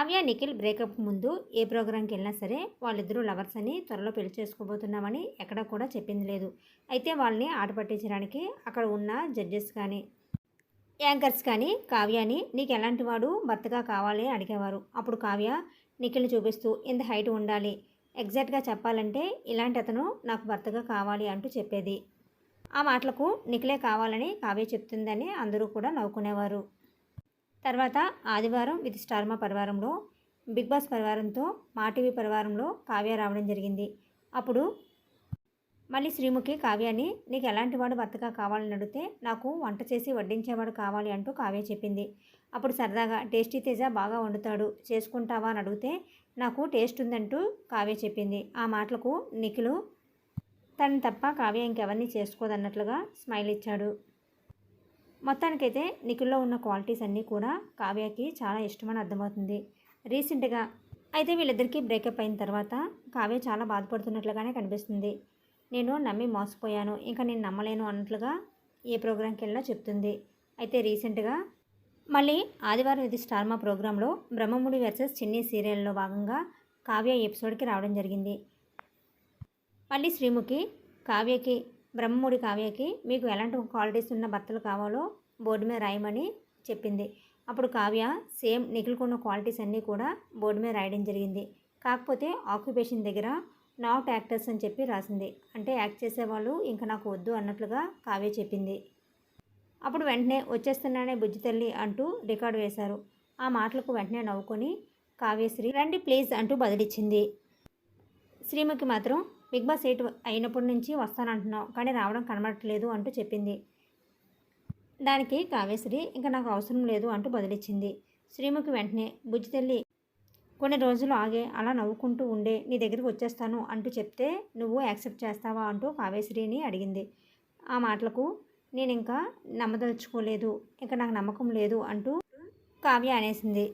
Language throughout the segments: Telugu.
కావ్య నిఖిల్ బ్రేకప్ ముందు ఏ ప్రోగ్రాంకి వెళ్ళినా సరే వాళ్ళిద్దరూ లవర్స్ అని త్వరలో పెళ్ళి చేసుకోబోతున్నామని ఎక్కడ కూడా చెప్పింది లేదు. అయితే వాళ్ళని ఆట పట్టించడానికి అక్కడ ఉన్న జడ్జెస్ కానీ యాంకర్స్ కానీ కావ్యాని నీకు ఎలాంటి వాడు భర్తగా కావాలి అని అడిగేవారు. అప్పుడు కావ్య నిఖిల్ని చూపిస్తూ ఇంత హైట్ ఉండాలి. ఎగ్జాక్ట్గా చెప్పాలంటే ఇలాంటి అతను నాకు భర్తగా కావాలి అంటూ చెప్పేది. ఆ మాటలకు నిఖిలే కావాలని కావ్య చెప్తుందని అందరూ కూడా నవ్వుకునేవారు. తర్వాత ఆదివారం విత్ స్టార్మా పరివారంలో బిగ్ బాస్ పరివారంతో మాటీవీ పరివారంలో కావ్య రావడం జరిగింది. అప్పుడు మళ్ళీ శ్రీముఖి కావ్యాన్ని నీకు ఎలాంటి వాడు భర్తగా కావాలని అడిగితే నాకు వంట చేసి వడ్డించేవాడు కావాలి అంటూ కావ్య చెప్పింది. అప్పుడు సరదాగా టేస్టీ తేజ బాగా వండుతాడు చేసుకుంటావా అని అడిగితే నాకు టేస్ట్ ఉందంటూ కావ్య చెప్పింది. ఆ మాటలకు నిఖిలు తను తప్ప కావ్య ఇంకెవరిని చేసుకోదన్నట్లుగా స్మైల్ ఇచ్చాడు. మొత్తానికైతే నిఖిల్లో ఉన్న క్వాలిటీస్ అన్నీ కూడా కావ్యకి చాలా ఇష్టమని అర్థమవుతుంది. రీసెంట్గా అయితే వీళ్ళిద్దరికీ బ్రేకప్ అయిన తర్వాత కావ్య చాలా బాధపడుతున్నట్లుగానే కనిపిస్తుంది. నేను నమ్మి మోసపోయాను ఇంకా నేను నమ్మలేను అన్నట్లుగా ఏ ప్రోగ్రాంకి వెళ్ళినా చెప్తుంది. అయితే రీసెంట్గా మళ్ళీ ఆదివారం ఇది స్టార్మా ప్రోగ్రాంలో బ్రహ్మముడి వర్సెస్ చిన్ని సీరియల్లో భాగంగా కావ్య ఎపిసోడ్కి రావడం జరిగింది. మళ్ళీ శ్రీముఖి కావ్యకి బ్రహ్మముడి కావ్యకి మీకు ఎలాంటి క్వాలిటీస్ ఉన్న భర్తలు కావాలో బోర్డు మీద రాయమని చెప్పింది. అప్పుడు కావ్య సేమ్ నిఖిల్కున్న క్వాలిటీస్ అన్నీ కూడా బోర్డు మీద రాయడం జరిగింది. కాకపోతే ఆక్యుపేషన్ దగ్గర నాట్ యాక్టర్స్ అని చెప్పి రాసింది. అంటే యాక్ట్ చేసేవాళ్ళు ఇంకా నాకు వద్దు అన్నట్లుగా కావ్య చెప్పింది. అప్పుడు వెంటనే వచ్చేస్తున్నానే బుజ్జి తల్లి అంటూ రికార్డు వేశారు. ఆ మాటలకు వెంటనే నవ్వుకొని కావ్యశ్రీ రండి ప్లీజ్ అంటూ బదిలిచ్చింది. శ్రీముఖి మాత్రం బిగ్ బాస్ ఎయిట్ అయినప్పటి నుంచి వస్తానంటున్నావు కానీ రావడం కనబడట్లేదు అంటూ చెప్పింది. దానికి కావ్యశ్రీ ఇంకా నాకు అవసరం లేదు అంటూ బదిలిచ్చింది. శ్రీముఖి వెంటనే బుజ్జి తల్లి కొన్ని రోజులు ఆగే అలా నవ్వుకుంటూ ఉండే నీ దగ్గరికి వచ్చేస్తాను అంటూ చెప్తే నువ్వు యాక్సెప్ట్ చేస్తావా అంటూ కావ్యశ్రీని అడిగింది. ఆ మాటలకు నేను ఇంకా నమ్మదలుచుకోలేదు ఇంకా నాకు నమ్మకం లేదు అంటూ కావ్య అనేసింది.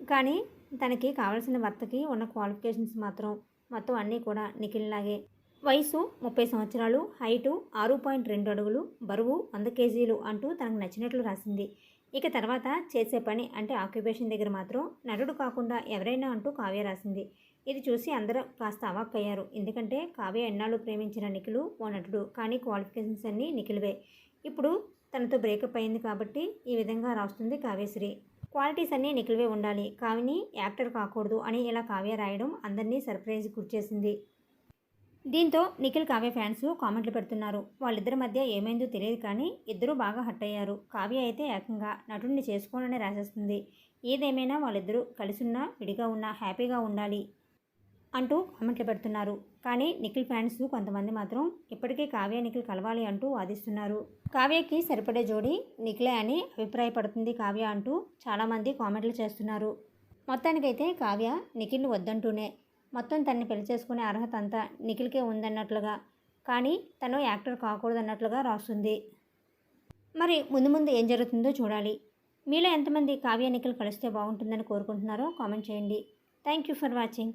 కానీ తనకి కావలసిన భర్తకి ఉన్న క్వాలిఫికేషన్స్ మాత్రం మొత్తం అన్నీ కూడా నిఖిల్లాగే. వయసు ముప్పై సంవత్సరాలు హైటు ఆరు పాయింట్ రెండు అడుగులు బరువు వంద కేజీలు అంటూ తనకు నచ్చినట్లు రాసింది. ఇక తర్వాత చేసే పని అంటే ఆక్యుపేషన్ దగ్గర మాత్రం నటుడు కాకుండా ఎవరైనా అంటూ కావ్య రాసింది. ఇది చూసి అందరూ కాస్త అవాక్కయ్యారు. ఎందుకంటే కావ్య ఎన్నాళ్ళు ప్రేమించిన నిఖిలు ఓ నటుడు కానీ క్వాలిఫికేషన్స్ అన్నీ నిఖిలువే. ఇప్పుడు తనతో బ్రేకప్ అయింది కాబట్టి ఈ విధంగా రాస్తుంది కావ్యశ్రీ. క్వాలిటీస్ అన్నీ నిఖిల్వే ఉండాలి. కావిని యాక్టర్ కాకూడదు అని ఇలా కావ్య రాయడం అందరినీ సర్ప్రైజ్ గుర్చేసింది. దీంతో నిఖిల్ కావ్య ఫ్యాన్స్ కామెంట్లు పెడుతున్నారు. వాళ్ళిద్దరి మధ్య ఏమైందో తెలియదు కానీ ఇద్దరూ బాగా హట్ అయ్యారు. కావ్య అయితే ఏకంగా నటుడిని చేసుకోనని రాసేస్తుంది. ఏదేమైనా వాళ్ళిద్దరూ కలిసున్నా విడిగా ఉన్నా హ్యాపీగా ఉండాలి. అంటూ కామెంట్లు పెడుతున్నారు. కానీ నిఖిల్ ఫ్యాన్స్ కొంతమంది మాత్రం ఇప్పటికే కావ్య నిఖిల్ కలవాలి అంటూ వాదిస్తున్నారు. కావ్యకి సరిపడే జోడి నిఖిలే అని అభిప్రాయపడుతుంది కావ్య అంటూ చాలామంది కామెంట్లు చేస్తున్నారు. మొత్తానికైతే కావ్య నిఖిల్ని వద్దంటూనే మొత్తం తనని పెళ్ళి చేసుకునే అర్హత అంతా నిఖిల్కే ఉందన్నట్లుగా కానీ తను యాక్టర్ కాకూడదన్నట్లుగా రాస్తుంది. మరి ముందు ముందు ఏం జరుగుతుందో చూడాలి. మీలో ఎంతమంది కావ్య నిఖిల్ కలిస్తే బాగుంటుందని కోరుకుంటున్నారో కామెంట్ చేయండి. Thank you for watching.